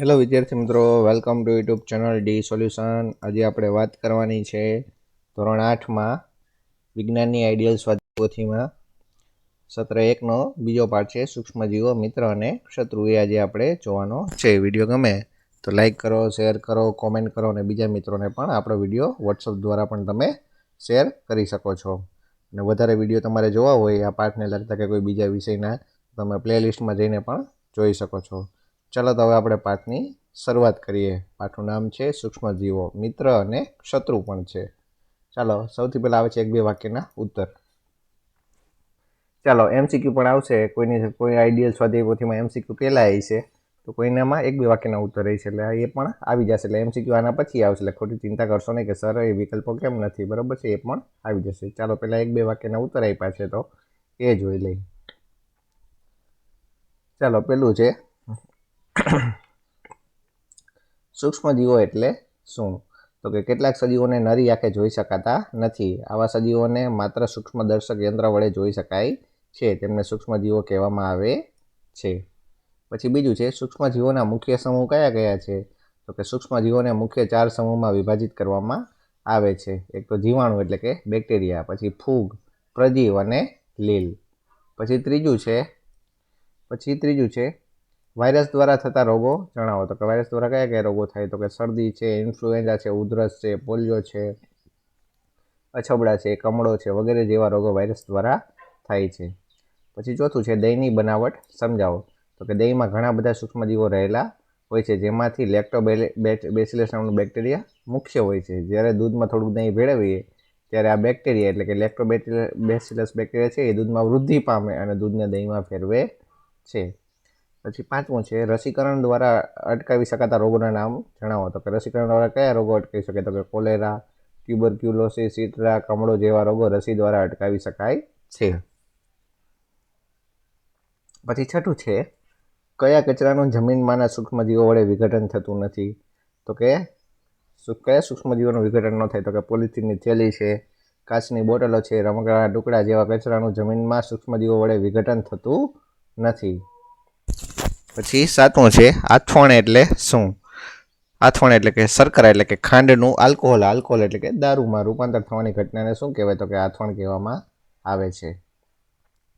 Hello વિદ્યાર્થી મિત્રો. Welcome to YouTube channel D solution આજે આપણે વાત કરવાની છે ધોરણ આઠમાં વિજ્ઞાનની આઈડિયલ સ્વાધ્યાયપોથીમાં સત્ર એકનો બીજો પાઠ છે સૂક્ષ્મજીવો, મિત્ર અને શત્રુ. એ આજે આપણે જોવાનો છે વીડિયો ગમે તો લાઈક કરો શેર કરો કોમેન્ટ કરો અને બીજા મિત્રોને પણ આપણો વીડિયો વોટ્સઅપ દ્વારા પણ તમે શેર કરી શકો છો. અને વધારે વીડિયો તમારે જોવા હોય, આ પાઠને લગતા કે કોઈ બીજા વિષયના, તમે પ્લેલિસ્ટમાં જઈને પણ જોઈ શકો છો. ચાલો તો હવે આપણે પાઠની શરૂઆત કરીએ. પાઠનું નામ છે સૂક્ષ્મજીવો, મિત્ર અને શત્રુ પણ છે. ચાલો, સૌથી પહેલાં આવે છે એક બે વાક્યના ઉત્તર. ચાલો એમસીક્યુ પણ આવશે. કોઈની કોઈ આઈડિયલ સ્વાધ્યાય પોથીમાં એમસીક્યુ પહેલાં આવી છે. તો કોઈનામાં એક બે વાક્યના ઉત્તર રહી છે. એટલે એ પણ આવી જશે. એટલે એમસીક્યુ આના પછી આવશે. એટલે ખોટી ચિંતા કરશો નહીં કે, સર, એ વિકલ્પો કેમ નથી? બરાબર છે? એ પણ આવી જશે. ચાલો, પહેલાં એક બે વાક્યના ઉત્તર આપ્યા છે તો એ જોઈ લઈ ચાલો, પેલું છે સૂક્ષ્મજીવો એટલે શું? તો કે કેટલાક સજીવોને નરી આંખે જોઈ શકાતા નથી. આવા સજીવોને માત્ર સૂક્ષ્મદર્શક યંત્ર વડે જોઈ શકાય છે. તેમને સૂક્ષ્મજીવો કહેવામાં આવે છે. પછી બીજું છે, સૂક્ષ્મજીવોના મુખ્ય સમૂહ કયા કયા છે? તો કે સૂક્ષ્મજીવોને મુખ્ય ચાર સમૂહમાં વિભાજિત કરવામાં આવે છે. એક તો જીવાણુ એટલે કે બેક્ટેરિયા, પછી ફૂગ, પ્રજીવ અને લીલ. પછી ત્રીજું છે, પછી ત્રીજું છે વાયરસ દ્વારા થતા રોગો જણાવો. તો કે વાયરસ દ્વારા કયા કયા રોગો થાય? તો કે શરદી છે, ઇન્ફ્લુએન્ઝા છે, ઉધરસ છે, પોલિયો છે, અછબડા છે, કમળો છે, વગેરે જેવા રોગો વાયરસ દ્વારા થાય છે. પછી ચોથું છે દહીંની બનાવટ. સમજાવો. તો કે દહીંમાં ઘણા બધા સૂક્ષ્મજીવો રહેલા હોય છે, જેમાંથી લેક્ટો બેસિલસ નામનું બેક્ટેરિયા મુખ્ય હોય છે. જ્યારે દૂધમાં થોડુંક દહીં ભેળવીએ, ત્યારે આ બેક્ટેરિયા એટલે કે લેક્ટો બેસિલસ બેક્ટેરિયા છે, એ દૂધમાં વૃદ્ધિ પામે અને દૂધને દહીંમાં ફેરવે છે. પછી પાંચમું છે, રસીકરણ દ્વારા અટકાવી શકાતા રોગોના નામ જણાવો. તો કે રસીકરણ દ્વારા કયા રોગો અટકાવી શકે તો કે કોલેરા, ટ્યુબરક્યુલોસિસ, સીટરા, કમળો જેવા રોગો રસી દ્વારા અટકાવી શકાય છે. પછી છઠ્ઠું છે, કયા કચરાનું જમીનમાંના સૂક્ષ્મજીવો વડે વિઘટન થતું નથી? તો કે કયા સૂક્ષ્મજીવોનું વિઘટન ન થાય? તો કે પોલિથીનની થેલી છે, કાચની બોટલો છે, રમકડાના ટુકડા જેવા કચરાનું જમીનમાં સૂક્ષ્મજીવો વડે વિઘટન થતું નથી. પછી સાતમું છે આથવણ એટલે શું? આથવણ એટલે કે શર્કરા એટલે કે ખાંડનું આલ્કોહોલ. આલ્કોહોલ એટલે કે દારૂમાં રૂપાંતર થવાની ઘટનાને શું કહેવાય તો કે આથવણ કહેવામાં આવે છે.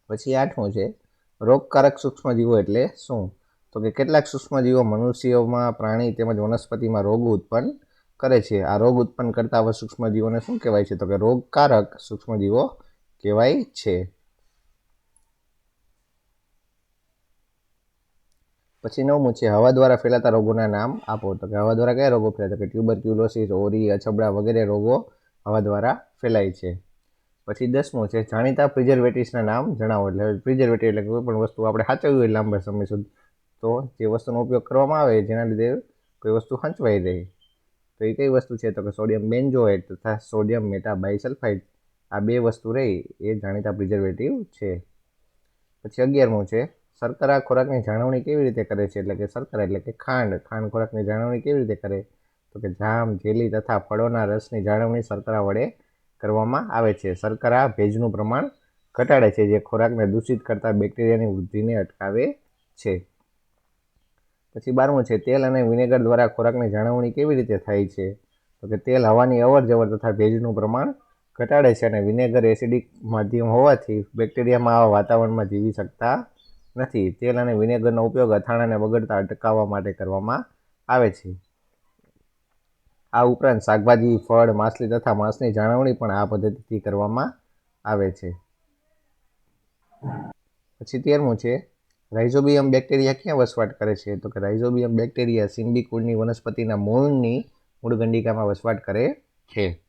પછી આઠમું છે રોગકારક સૂક્ષ્મજીવો એટલે શું? તો કે કેટલાક સૂક્ષ્મજીવો મનુષ્યોમાં પ્રાણી તેમજ વનસ્પતિમાં રોગ ઉત્પન્ન કરે છે. આ રોગ ઉત્પન્ન કરતા આવા સૂક્ષ્મજીવોને શું કહેવાય છે? તો કે રોગકારક સૂક્ષ્મજીવો કહેવાય છે. પછી નવમું છે હવા દ્વારા ફેલાતા રોગોના નામ આપો. તો કે હવા દ્વારા કયા રોગો ફેલાય? તો કે ટ્યુબરક્યુલોસિસ ઓરી, અછબડા વગેરે રોગો હવા દ્વારા ફેલાય છે. પછી દસમું છે, જાણીતા પ્રિઝર્વેટિવ્સના નામ જણાવો. એટલે પ્રિઝર્વેટિવ એટલે કોઈ પણ વસ્તુ આપણે સાચવવી હોય લાંબા સમય સુધી. તો જે વસ્તુનો ઉપયોગ કરવામાં આવે જેના લીધે કોઈ વસ્તુ હંચવાઈ રહે. તો એ કઈ વસ્તુ છે? તો કે સોડિયમ બેન્ઝોએટ તથા સોડિયમ મેટાબાઇસલ્ફાઇડ આ બે વસ્તુ રહી. એ જાણીતા પ્રિઝર્વેટિવ છે. પછી અગિયારમું છે શર્કરા ખોરાકની જાળવણી કેવી રીતે કરે છે? એટલે કે શર્કરા એટલે કે ખાંડ. ખાંડ ખોરાકની જાળવણી કેવી રીતે કરે? તો કે જામ, જેલી તથા ફળોના રસની જાળવણી શર્કરા વડે કરવામાં આવે છે. શર્કરા ભેજનું પ્રમાણ ઘટાડે છે, જે ખોરાકને દૂષિત કરતા બેક્ટેરિયાની વૃદ્ધિને અટકાવે છે. પછી બારમું છે, તેલ અને વિનેગર દ્વારા ખોરાકની જાળવણી કેવી રીતે થાય છે? તો કે તેલ હવાની અવર જવર તથા ભેજનું પ્રમાણ ઘટાડે છે અને વિનેગર એસિડિક માધ્યમ હોવાથી બેક્ટેરિયામાં આવા વાતાવરણમાં જીવી શકતા નથી. તેલ અને વિનેગરનો ઉપયોગ અથાણાને બગડતા અટકાવવા માટે કરવામાં આવે છે. આ ઉપરાંત શાકભાજી, ફળ, માછલી તથા માંસની જાળવણી પણ આ પદ્ધતિથી કરવામાં આવે છે. પછી તેરમું છે, રાઇઝોબિયમ બેક્ટેરિયા ક્યાં વસવાટ કરે છે? તો કે રાઇઝોબિયમ બેક્ટેરિયા સિમ્બી કુળની વનસ્પતિના મૂળની મૂળગંડિકામાં વસવાટ કરે છે.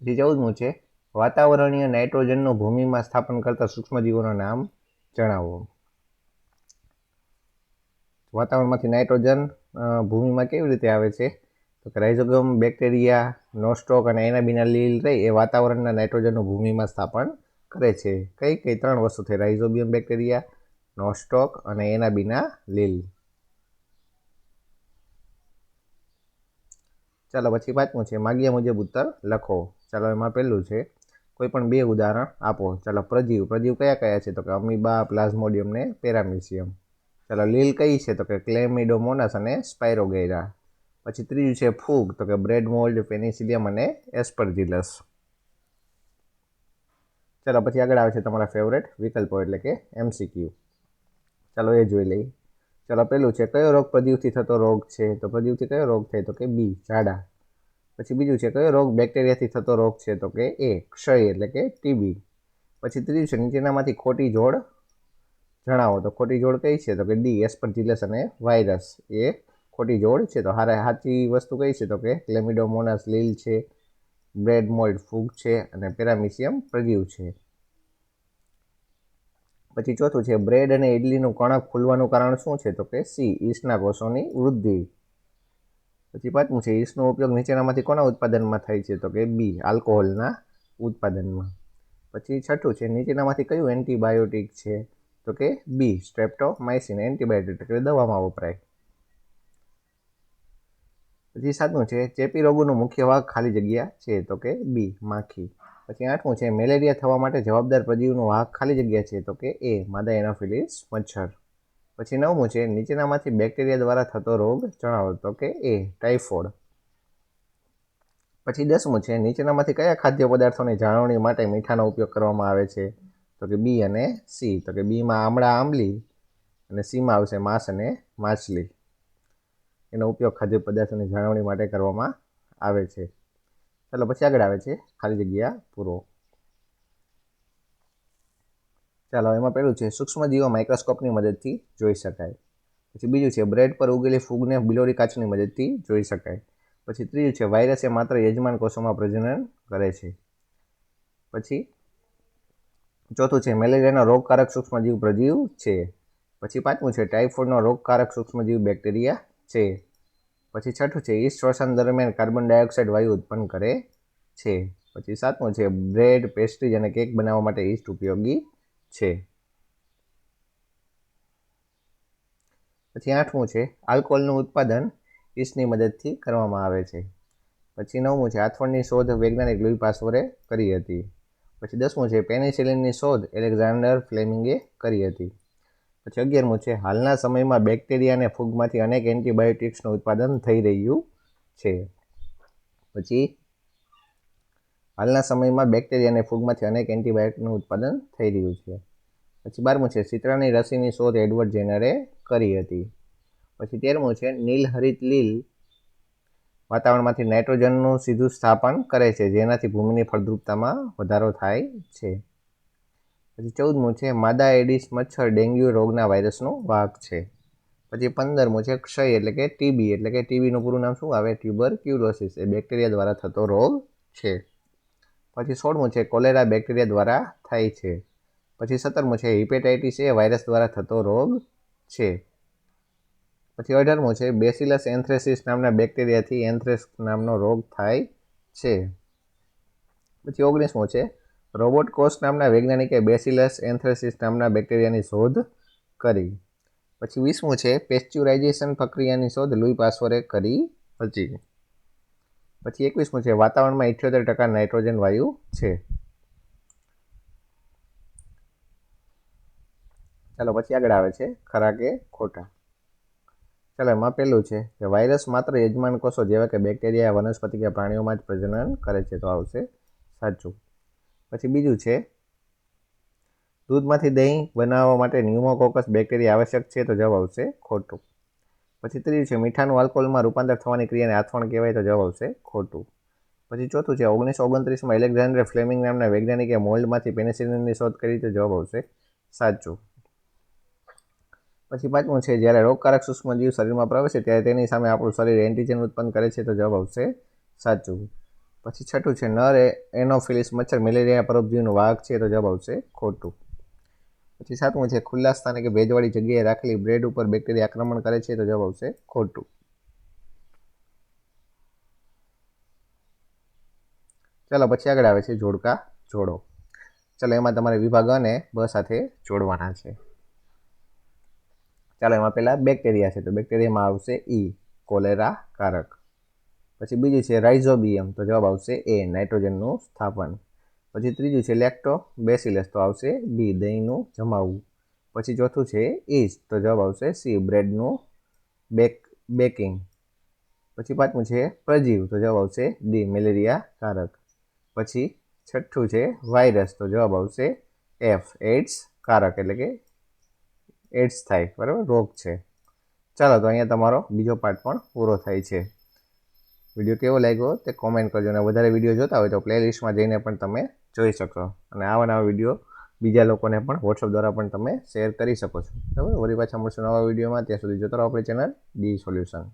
પછી ચૌદમું છે, વાતાવરણીય નાઇટ્રોજનનું ભૂમિમાં સ્થાપન કરતા સૂક્ષ્મજીવોનું નામ જણાવો. વાતાવરણમાંથી નાઇટ્રોજન ભૂમિમાં કેવી રીતે આવે છે? તો કે રાઇઝોગમ બેક્ટેરિયા નોસ્ટોક અને એના બીના લીલ રહી એ વાતાવરણના નાઇટ્રોજનનું ભૂમિમાં સ્થાપન કરે છે. કઈ કઈ ત્રણ વસ્તુ થઈ રાઇઝોબિયમ બેક્ટેરિયા નોસ્ટોક અને એના બિના લીલ. ચાલો પછી પાંચમું છે. માગ્યા મુજબ ઉત્તર લખો. ચાલો એમાં પહેલું છે. કોઈ પણ બે ઉદાહરણ આપો. ચાલો, પ્રજીવ. પ્રજીવ કયા કયા છે? તો કે અમીબા, પ્લાઝ્મોડિયમ ને પેરામિશિયમ ચાલો લીલ કઈ છે? તો કે ક્લેમિડોમોનાસ અને સ્પાયરોગેરા. પછી ત્રીજું છે ફૂગ. તો કે બ્રેડ મોલ્ડ, પેનિસિલિયમ અને એસ્પરજીલસ. ચાલો, પછી આગળ આવે છે તમારા ફેવરેટ વિકલ્પો એટલે કે એમસીક્યુ. ચાલો, એ જોઈ લઈએ. ચાલો, પેલું છે કયો રોગ પ્રજીવથી થતો રોગ છે? તો પ્રજીવથી કયો રોગ થાય? તો કે બી, ઝાડા. પછી બીજું છે કયો રોગ બેક્ટેરિયાથી થતો રોગ છે? તો કે એ, ક્ષય એટલે કે ટીબી. પછી ત્રીજું છે નીચેનામાંથી ખોટી જોડ જણાવો તો ખોટી જોડ કઈ છે, તો કે ડી એસ્પરજીલસ અને વાયરસ એ ખોટી જોડ છે. તો હારે સાચી વસ્તુ કઈ છે તો કે ક્લેમિડોમોનાસ લીલ છે, બ્રેડ મોલ્ડ ફૂગ છે અને પેરામિસિયમ પ્રજીવ છે. પછી ચોથું છે, બ્રેડ અને ઇડલીનું કણક ખુલવાનું કારણ શું છે તો કે સી ઈસના કોષોની વૃદ્ધિ. પછી પાંચમું છે ઈસનો ઉપયોગ નીચેનામાંથી કોના ઉત્પાદનમાં થાય છે તો કે બી, આલ્કોહોલના ઉત્પાદનમાં. પછી છઠ્ઠું છે, નીચેનામાંથી કયું એન્ટીબાયોટિક છે? તો કે બી સ્ટ્રેપ્ટોમાઇસિન એન્ટીબાયોટિક એટલે દવામાં વપરાય. પછી સાતમું છે, ચેપી રોગોનું મુખ્ય ભાગ ખાલી જગ્યા છે તો કે બી માખી. પછી આઠમું છે, મેલેરિયા થવા માટે જવાબદાર પ્રજીવનો વાહક ખાલી જગ્યા છે તો કે એ માદા એનોફિલિસ, મચ્છર. પછી નવમું છે, નીચેનામાંથી બેક્ટેરિયા દ્વારા થતો રોગ જણાવો તો કે એ ટાઇફોઇડ પછી દસમું છે, નીચેનામાંથી કયા ખાદ્ય પદાર્થોની જાળવણી માટે મીઠાનો ઉપયોગ કરવામાં આવે છે? તો કે બી અને સી. તો કે બીમાં આમળા આંબલી અને સીમાં આવશે માંસ અને માછલી. એનો ઉપયોગ ખાદ્ય પદાર્થોની જાળવણી માટે કરવામાં આવે છે. ચાલો પછી આગળ આવે છે. ખાલી જગ્યા પૂરો. ચાલો, એમાં પહેલું છે, સૂક્ષ્મજીવો માઇક્રોસ્કોપની મદદથી જોઈ શકાય. પછી બીજું છે, બ્રેડ પર ઉગેલી ફૂગને બિલોરી કાચની મદદથી જોઈ શકાય. પછી ત્રીજું છે, વાયરસ એ માત્ર યજમાન કોષોમાં પ્રજનન કરે છે. પછી ચોથું છે, મેલેરિયાનો રોગકારક સૂક્ષ્મજીવ પ્રજીવ છે. પછી પાંચમું છે ટાઇફોઇડનો રોગકારક સૂક્ષ્મજીવ બેક્ટેરિયા છે. પછી છઠ્ઠું છે ઈસ્ટ શ્વસન દરમિયાન કાર્બન ડાયોક્સાઇડ વાયુ ઉત્પન્ન કરે છે. પછી સાતમું છે, બ્રેડ પેસ્ટ્રીઝ અને કેક બનાવવા માટે ઈસ્ટ ઉપયોગી છે. પછી આઠમું છે, આલ્કોહોલનું ઉત્પાદન ઈસ્ટની મદદથી કરવામાં આવે છે. પછી નવમું છે, આથવણની શોધ વૈજ્ઞાનિક લુઈ પાસવરે કરી હતી. પછી દસમું છે, પેનિસિલિનની શોધ એલેક્ઝાન્ડર ફ્લેમિંગે કરી હતી. પછી અગિયારમું છે, હાલના સમયમાં બેક્ટેરિયા અને ફૂગમાંથી અનેક એન્ટીબાયોટિક્સનું ઉત્પાદન થઈ રહ્યું છે. પછી હાલના સમયમાં બેક્ટેરિયા અને ફૂગમાંથી અનેક એન્ટીબાયોટિકનું ઉત્પાદન થઈ રહ્યું છે. પછી બારમું છે, સિત્રાની રસીની શોધ એડવર્ડ જેનરે કરી હતી. પછી તેરમું છે, નીલહરિત લીલ વાતાવરણમાંથી નાઇટ્રોજનનું સીધું સ્થાપન કરે છે, જેનાથી ભૂમિની ફળદ્રુપતામાં વધારો થાય છે. પછી ચૌદમું છે, માદા એડિસ મચ્છર ડેન્ગ્યુ રોગના વાયરસનો વાહક છે. પછી પંદરમું છે, ક્ષય એટલે કે ટીબી એટલે કે ટીબીનું પૂરું નામ શું આવે? ટ્યુબર ક્યુરોસિસ એ બેક્ટેરિયા દ્વારા થતો રોગ છે. પછી સોળમું છે, કોલેરા બેક્ટેરિયા દ્વારા થાય છે. પછી સત્તરમું છે, હિપેટાઇટિસ એ વાયરસ દ્વારા થતો રોગ છે. પછી અઢારમું છે, બેસિલસ એન્થ્રેસિસ નામના બેક્ટેરિયાથી એન્થ્રેસ નામનો રોગ થાય છે. પછી ઓગણીસમું છે, રોબોટ કોસ નામના વૈજ્ઞાનિકે બેસિલસ એન્થ્રેસિસ નામના બેક્ટેરિયાની શોધ કરી. પછી વીસમું છે, પેસ્ચ્યુરાઇઝેશન પ્રક્રિયાની શોધ લુઈ પાસવરે કરી હતી. પછી એકવીસમું છે, વાતાવરણમાં ઇઠ્યોતેર ટકા નાઇટ્રોજન વાયુ છે. ચાલો, પછી આગળ આવે છે, ખરા કે ખોટા. ચાલો એમાં પહેલું છે કે વાયરસ માત્ર યજમાન કોષો જેવા કે બેક્ટેરિયા વનસ્પતિ કે પ્રાણીઓમાં જ પ્રજનન કરે છે તો આવશે સાચું. પછી બીજું છે, દૂધમાંથી દહીં બનાવવા માટે ન્યુમોકોકસ બેક્ટેરિયા આવશ્યક છે તો જવાબ આવશે ખોટું. પછી ત્રીજું છે, મીઠાનું આલ્કોહોલમાં રૂપાંતર થવાની ક્રિયાને આથવણ કહેવાય તો જવાબ આવશે ખોટું. પછી ચોથું છે, ઓગણીસો ઓગણત્રીસમાં એલેક્ઝાન્ડર ફ્લેમિંગ નામના વૈજ્ઞાનિકે મોલ્ડમાંથી પેનિસિલિનની શોધ કરી તો જવાબ આવશે સાચું. પછી પાંચમું છે, જ્યારે રોગકારક સૂક્ષ્મજીવ શરીરમાં પ્રવેશે ત્યારે તેની સામે આપણું શરીર એન્ટીજન ઉત્પન્ન કરે છે, તો જવાબ આવશે સાચું. પછી છઠ્ઠું છે, નર એ એનોફિલિસ, મચ્છર, મેલેરિયા, પરોપજીવનું વાહક છે, તો જવાબ આવશે ખોટું. પછી સાતમું છે, ખુલ્લા સ્થાને કે ભેજવાળી જગ્યાએ રાખેલી બ્રેડ ઉપર બેક્ટેરિયા આક્રમણ કરે છે, તો જવાબ આવશે ખોટું. ચાલો, પછી આગળ આવે છે, જોડકા જોડો. ચાલો, એમાં તમારે વિભાગ અને બ સાથે જોડવાના છે. ચાલો, એમાં પહેલાં બેક્ટેરિયા છે. તો બેક્ટેરિયામાં આવશે ઈ કોલેરા કારક પછી બીજું છે રાઇઝોબિયમ તો જવાબ આવશે એ નાઇટ્રોજનનું સ્થાપન. પછી ત્રીજું છે લેક્ટો બેસિલસ તો આવશે બી દહીંનું જમાવવું પછી ચોથું છે ઇઝ તો જવાબ આવશે સી બ્રેડનું બેક બેકિંગ પછી પાંચમું છે પ્રજીવ. તો જવાબ આવશે ડી મેલેરિયા કારક પછી છઠ્ઠું છે વાયરસ તો જવાબ આવશે એફ એડ્સ કારક, એટલે કે એડ્સ થાય, બરાબર? રોગ છે. ચાલો, તો અહીંયા તમારો બીજો પાર્ટ પણ પૂરો થાય છે. વીડિયો કેવો લાગ્યો તે કોમેન્ટ કરજો અને વધારે વીડિયો જોતા હોય તો પ્લેલિસ્ટમાં જઈને પણ તમે જોઈ શકો. અને આવા નવા વીડિયો બીજા લોકોને પણ વોટ્સઅપ દ્વારા પણ તમે શેર કરી શકો છો. બરાબર? વળી પાછા મળશું નવા વિડીયોમાં. ત્યાં સુધી જોતા રહો આપણી ચેનલ ડી સોલ્યુશન.